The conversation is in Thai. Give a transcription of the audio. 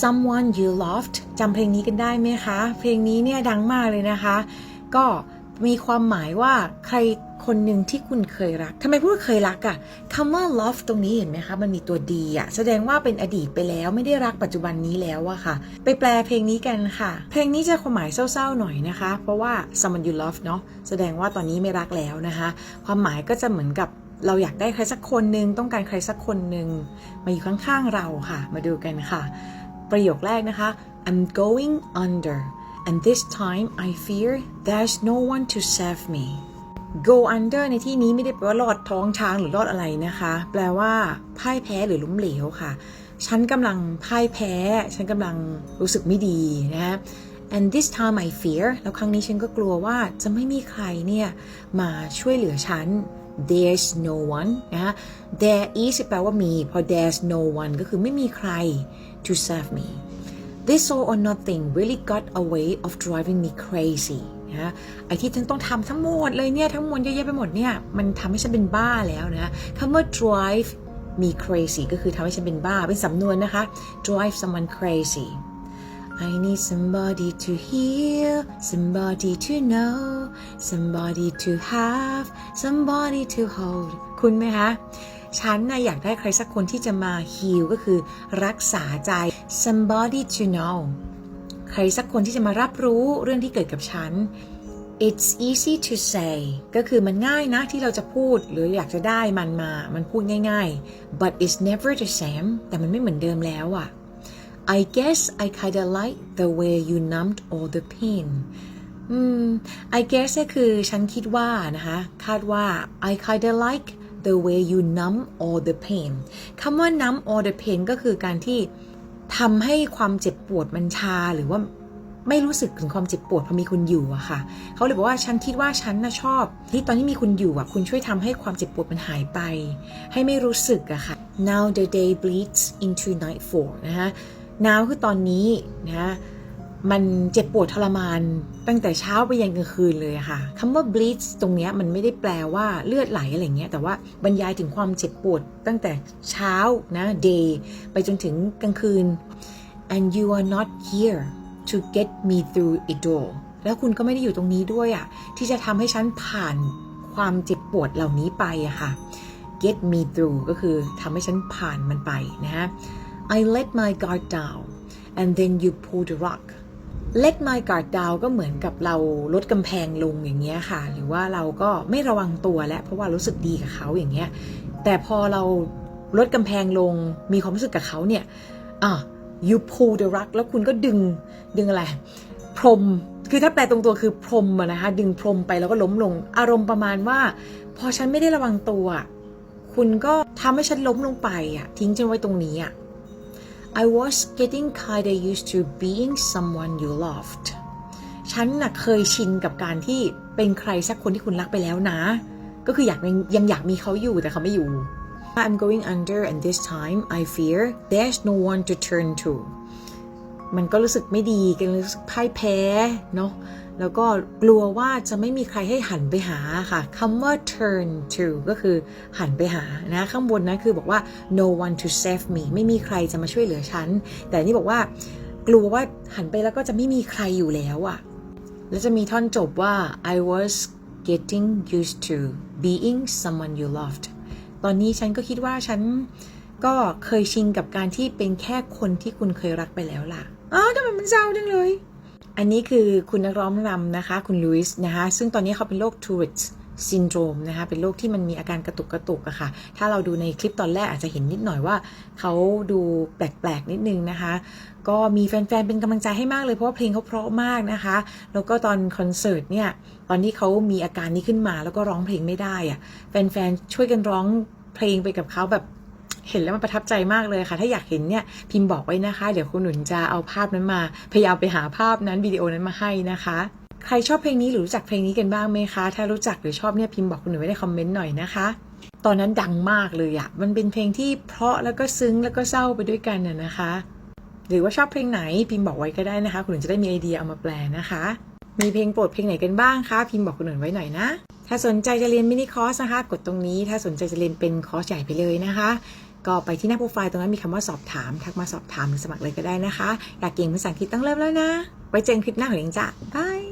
Someone You Loved จำเพลงนี้กันได้ไหมคะ เพลงนี้เนี่ยดังมากเลยนะคะ ก็มีความหมายว่าใครคนหนึ่งที่คุณเคยรักทำไมพูดเคยรักอะคำว่า love ตรงนี้เห็นไหมคะ มันมีตัวดีอะแสดงว่าเป็นอดีตไปแล้วไม่ได้รักปัจจุบันนี้แล้วอะค่ะ ไปแปลเพลงนี้กันค่ะ เพลงนี้จะความหมายเศร้าๆหน่อยนะคะ เพราะว่า someone you love เนาะแสดงว่าตอนนี้ไม่รักแล้วนะคะ ความหมายก็จะเหมือนกับ เราอยากได้ใครสักคนหนึ่งต้องการใครสักคนหนึ่งมาอยู่ข้างๆเราค่ะ มาดูกันค่ะ ประโยคแรกนะคะ I'm going under and this time I fear there's no one to save me go under ในที่นี้ไม่ได้แปลว่าลอดท้องช้างหรือลอดอะไรนะคะ แปลว่าพ่ายแพ้หรือล้มเหลวค่ะ ฉันกำลังพ่ายแพ้ ฉันกำลังรู้สึกไม่ดีนะ and this time I fear แล้วครั้งนี้ฉันก็กลัวว่าจะไม่มีใครเนี่ย มาช่วยเหลือฉัน there's no one นะคะ there is แปลว่ามี พอ there's no one ก็คือไม่มีใคร to save me this all or nothing really got a way of driving me crazy นะไอที่ฉันต้องทำทั้งหมดเลยเนี่ย ทั้งหมดเยอะแยะไปหมดเนี่ย มันทำให้ฉันเป็นบ้าแล้วนะคำว่า drive me crazy ก็คือทำให้ฉันเป็นบ้า เป็นสำนวนนะคะ drive someone crazy I need somebody to hear, somebody to know, somebody to have, somebody to hold คุณไหมคะ ฉันนะอยากได้ใครสักคนที่จะมา heal ก็คือรักษาใจ somebody to know ใครสักคนที่จะมารับรู้เรื่องที่เกิดกับฉัน It's easy to say ก็คือมันง่ายนะที่เราจะพูดหรืออยากจะได้มันมา มันพูดง่ายๆ but it's never the same แต่มันไม่เหมือนเดิมแล้วอะ I guess I kinda like the way you numbed all the pain อืม I guess ก็คือฉันคิดว่านะคะ คาดว่า I kinda like the way you numb all the pain คำว่า numb all the pain ก็คือการที่ทำให้ความเจ็บปวดมันชาหรือว่าไม่รู้สึกถึงความเจ็บปวดพอมีคุณอยู่อะค่ะ เขาเลยบอกว่าฉันคิดว่าฉันน่ะชอบ ที่ตอนที่มีคุณอยู่อะคุณช่วยทำให้ความเจ็บปวดมันหายไป ให้ไม่รู้สึกอะค่ะ now the day bleeds into nightfall นะคะ now คือตอนนี้นะมันเจ็บปวดทรมานตั้งแต่เช้าไปยันกลางคืนเลยค่ะคำว่า bleed ตรงนี้มันไม่ได้แปลว่าเลือดไหลอะไรเงี้ย แต่ว่าบรรยายถึงความเจ็บปวดตั้งแต่เช้านะ day ไปจนถึงกลางคืน and you are not here to get me through it all แล้วคุณก็ไม่ได้อยู่ตรงนี้ด้วยอะ ที่จะทำให้ฉันผ่านความเจ็บปวดเหล่านี้ไปอะค่ะ get me through ก็คือทำให้ฉันผ่านมันไปนะฮะ I let my guard down and then you pull the rug let my guard down ก็เหมือนกับเราลดกำแพงลงอย่างเงี้ยค่ะ หรือว่าเราก็ไม่ระวังตัวแล้วเพราะว่ารู้สึกดีกับเขาอย่างเงี้ย แต่พอเราลดกำแพงลงมีความรู้สึกกับเขาเนี่ยอะ you pull the rug แล้วคุณก็ดึงดึงอะไร พรม คือถ้าแปลตรงตัวคือพรมนะคะ ดึงพรมไปแล้วก็ล้มลง อารมณ์ประมาณว่า พอฉันไม่ได้ระวังตัว คุณก็ทำให้ฉันล้มลงไปอะทิ้งฉันไว้ตรงนี้อะ I was getting kinda used to being someone you loved ฉันน่ะเคยชินกับการที่เป็นใครสักคนที่คุณรักไปแล้วนะ ก็คืออยากยังยังอยากมีเขาอยู่แต่เขาไม่อยู่ I'm going under and this time I fear there's no one to turn to มันก็รู้สึกไม่ดีกันรู้สึกพ่ายแพ้เนาะ แล้วก็กลัวว่าจะไม่มีใครให้หันไปหาค่ะคำว่า turn to ก็คือหันไปหานะข้างบนนะคือบอกว่า no one to save me ไม่มีใครจะมาช่วยเหลือฉัน แต่นี่บอกว่ากลัวว่าหันไปแล้วก็จะไม่มีใครอยู่แล้วอะแล้วจะมีท่อนจบว่า I was getting used to being someone you loved ตอนนี้ฉันก็คิดว่าฉันก็เคยชินกับการที่เป็นแค่คนที่คุณเคยรักไปแล้วล่ะอ้าวทำไมมันเศร้าจังเลย อันนี้คือคุณนักร้องนำนะคะ คุณลุยส์นะคะ ซึ่งตอนนี้เขาเป็นโรค Tourette syndrome นะคะ เป็นโรคที่มันมีอาการกระตุกกระตุกอะค่ะ ถ้าเราดูในคลิปตอนแรกอาจจะเห็นนิดหน่อยว่า เขาดูแปลกๆนิดนึงนะคะ ก็มีแฟนๆ เป็นกำลังใจให้มากเลยเพราะว่าเพลงเขาเพราะมากนะคะ แล้วก็ตอนคอนเสิร์ตเนี่ย ตอนที่เขามีอาการนี้ขึ้นมาแล้วก็ร้องเพลงไม่ได้อะแฟนๆ ช่วยกันร้องเพลงไปกับเขาแบบ เห็นแล้วมันประทับใจมากเลยค่ะ ถ้าอยากเห็นเนี่ยพิมพ์บอกไว้นะคะ เดี๋ยวคุณหนุนจะเอาภาพนั้นมา พยายามไปหาภาพนั้นวิดีโอนั้นมาให้นะคะใครชอบเพลงนี้หรือรู้จักเพลงนี้กันบ้างไหมคะ ถ้ารู้จักหรือชอบเนี่ยพิมพ์บอกคุณหนุนไว้ในคอมเมนต์หน่อยนะคะ ตอนนั้นดังมากเลยอะมันเป็นเพลงที่เพราะแล้วก็ซึ้งแล้วก็เศร้าไปด้วยกันน่ะนะคะ หรือว่าชอบเพลงไหนพิมพ์บอกไว้ก็ได้นะคะ คุณหนุนจะได้มีไอเดียเอามาแปลนะคะ มีเพลงโปรดเพลงไหนกันบ้างคะพิมพ์บอกคุณหนุนไว้หน่อยนะ ถ้าสนใจจะเรียนมินิคอร์สนะคะ กดตรงนี้ ถ้าสนใจจะเรียนเป็นคอร์สใหญ่ไปเลยนะคะ ก็ไปที่หน้าโปรไฟล์ตรงนั้นมีคำว่าสอบถาม ทักมาสอบถามหรือสมัครเลยก็ได้นะคะ อยากเก่งภาษาอังกฤษต้องเริ่มแล้วนะ ไว้เจอกันคลิปหน้าของเองจ้ะบาย